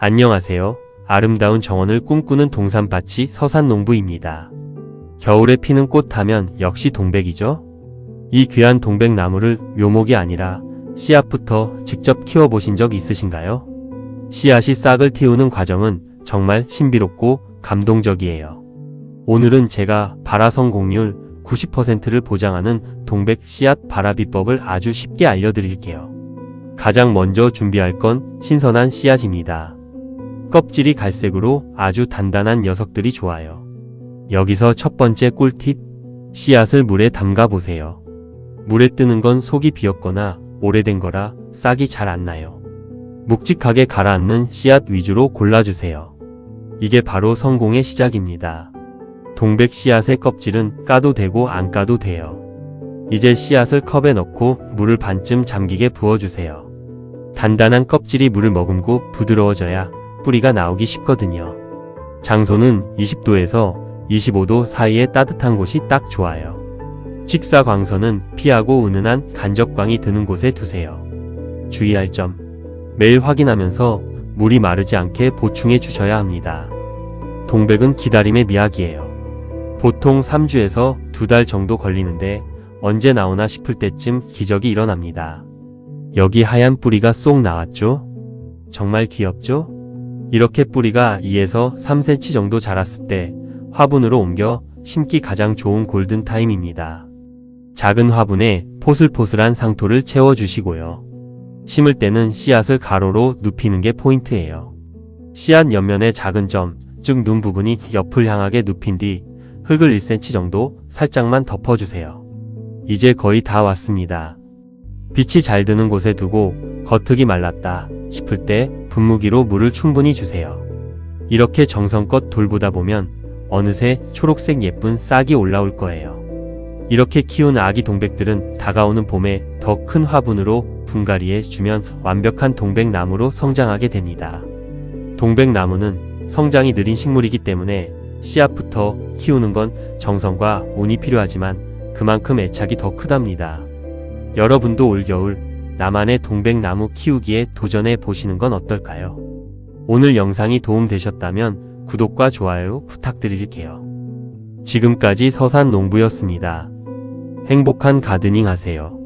안녕하세요. 아름다운 정원을 꿈꾸는 동산밭이 서산농부입니다. 겨울에 피는 꽃 하면 역시 동백이죠? 이 귀한 동백나무를 묘목이 아니라 씨앗부터 직접 키워보신 적 있으신가요? 씨앗이 싹을 틔우는 과정은 정말 신비롭고 감동적이에요. 오늘은 제가 발화성 공률 90%를 보장하는 동백 씨앗 발화 비법을 아주 쉽게 알려드릴게요. 가장 먼저 준비할 건 신선한 씨앗입니다. 껍질이 갈색으로 아주 단단한 녀석들이 좋아요. 여기서 첫 번째 꿀팁, 씨앗을 물에 담가 보세요. 물에 뜨는 건 속이 비었거나 오래된 거라 싹이 잘 안 나요. 묵직하게 가라앉는 씨앗 위주로 골라주세요. 이게 바로 성공의 시작입니다. 동백 씨앗의 껍질은 까도 되고 안 까도 돼요. 이제 씨앗을 컵에 넣고 물을 반쯤 잠기게 부어주세요. 단단한 껍질이 물을 머금고 부드러워져야 뿌리가 나오기 쉽거든요. 장소는 20도에서 25도 사이의 따뜻한 곳이 딱 좋아요. 직사 광선은 피하고 은은한 간접광이 드는 곳에 두세요. 주의할 점. 매일 확인하면서 물이 마르지 않게 보충해 주셔야 합니다. 동백은 기다림의 미학이에요. 보통 3주에서 2달 정도 걸리는데 언제 나오나 싶을 때쯤 기적이 일어납니다. 여기 하얀 뿌리가 쏙 나왔죠? 정말 귀엽죠? 이렇게 뿌리가 2에서 3cm 정도 자랐을 때 화분으로 옮겨 심기 가장 좋은 골든 타임입니다. 작은 화분에 포슬포슬한 상토를 채워주시고요. 심을 때는 씨앗을 가로로 눕히는 게 포인트예요. 씨앗 옆면의 작은 점, 즉 눈 부분이 옆을 향하게 눕힌 뒤 흙을 1cm 정도 살짝만 덮어주세요. 이제 거의 다 왔습니다. 빛이 잘 드는 곳에 두고 겉흙이 말랐다 싶을 때 분무기로 물을 충분히 주세요. 이렇게 정성껏 돌보다 보면 어느새 초록색 예쁜 싹이 올라올 거예요. 이렇게 키운 아기 동백들은 다가오는 봄에 더 큰 화분으로 분갈이해 주면 완벽한 동백나무로 성장하게 됩니다. 동백나무는 성장이 느린 식물이기 때문에 씨앗부터 키우는 건 정성과 운이 필요하지만 그만큼 애착이 더 크답니다. 여러분도 올겨울 나만의 동백나무 키우기에 도전해 보시는 건 어떨까요? 오늘 영상이 도움되셨다면 구독과 좋아요 부탁드릴게요. 지금까지 서산 농부였습니다. 행복한 가드닝 하세요.